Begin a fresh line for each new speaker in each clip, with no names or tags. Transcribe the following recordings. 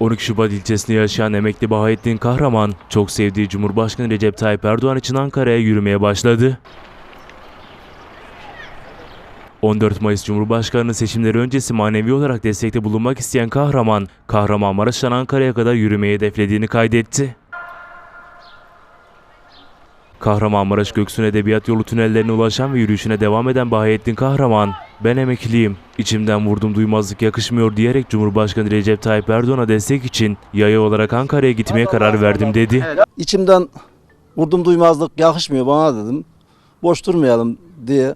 12 Şubat ilçesinde yaşayan emekli Bahattin Kahraman, çok sevdiği Cumhurbaşkanı Recep Tayyip Erdoğan için Ankara'ya yürümeye başladı. 14 Mayıs Cumhurbaşkanlığı seçimleri öncesi manevi olarak destekte bulunmak isteyen Kahraman, Kahramanmaraş'tan Ankara'ya kadar yürümeyi hedeflediğini kaydetti. Kahramanmaraş Göksun Edebiyat Yolu tünellerine ulaşan ve yürüyüşüne devam eden Bahattin Kahraman, ben emekliyim, içimden vurdum duymazlık yakışmıyor diyerek Cumhurbaşkanı Recep Tayyip Erdoğan'a destek için yaya olarak Ankara'ya gitmeye karar verdim dedi.
İçimden vurdum duymazlık yakışmıyor bana dedim. Boş durmayalım diye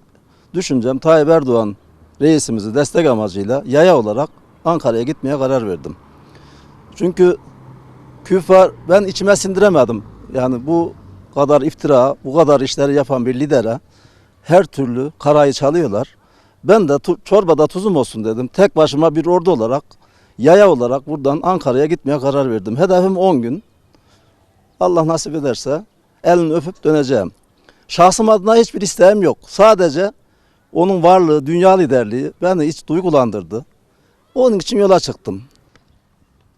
düşüncem Tayyip Erdoğan reisimizi destek amacıyla yaya olarak Ankara'ya gitmeye karar verdim. Çünkü küfar ben içime sindiremedim. Yani bu kadar iftira, bu kadar işleri yapan bir lidere her türlü karayı çalıyorlar. Ben de tu- çorbada tuzum olsun dedim. Tek başıma bir ordu olarak, yaya olarak buradan Ankara'ya gitmeye karar verdim. Hedefim 10 gün. Allah nasip ederse elini öpüp döneceğim. Şahsım adına hiçbir isteğim yok. Sadece onun varlığı, dünya liderliği beni hiç duygulandırdı. Onun için yola çıktım.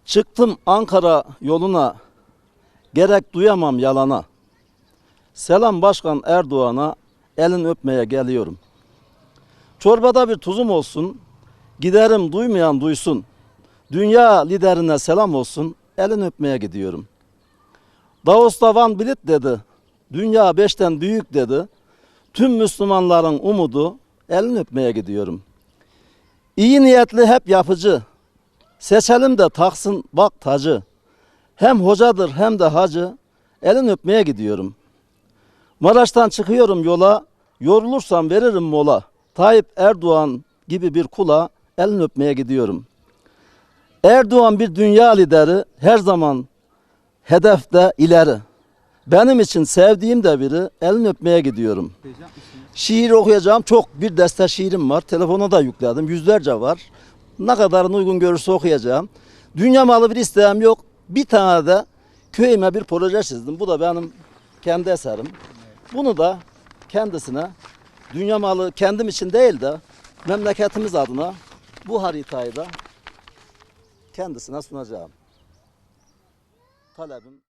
Çıktım Ankara yoluna, gerek duyamam yalana. Selam Başkan Erdoğan'a elin öpmeye geliyorum. Çorbada bir tuzum olsun, giderim duymayan duysun. Dünya liderine selam olsun, elin öpmeye gidiyorum. Davos'ta Van Bilit dedi. Dünya beşten büyük dedi. Tüm Müslümanların umudu elini öpmeye gidiyorum. İyi niyetli hep yapıcı. Seçelim de taksın bak tacı. Hem hocadır hem de hacı. Elin öpmeye gidiyorum. Maraş'tan çıkıyorum yola. Yorulursam veririm mola. Tayyip Erdoğan gibi bir kula elini öpmeye gidiyorum. Erdoğan bir dünya lideri her zaman hedefte ileri. Benim için sevdiğim de biri elini öpmeye gidiyorum. Şiir okuyacağım çok bir deste şiirim var. Telefona da yükledim. Yüzlerce var. Ne kadarını uygun görürse okuyacağım. Dünya malı bir isteğim yok. Bir tane de köyüme bir proje çizdim. Bu da benim kendi eserim. Bunu da kendisine dünya malı kendim için değil de memleketimiz adına bu haritayı da kendisine sunacağım. Talebim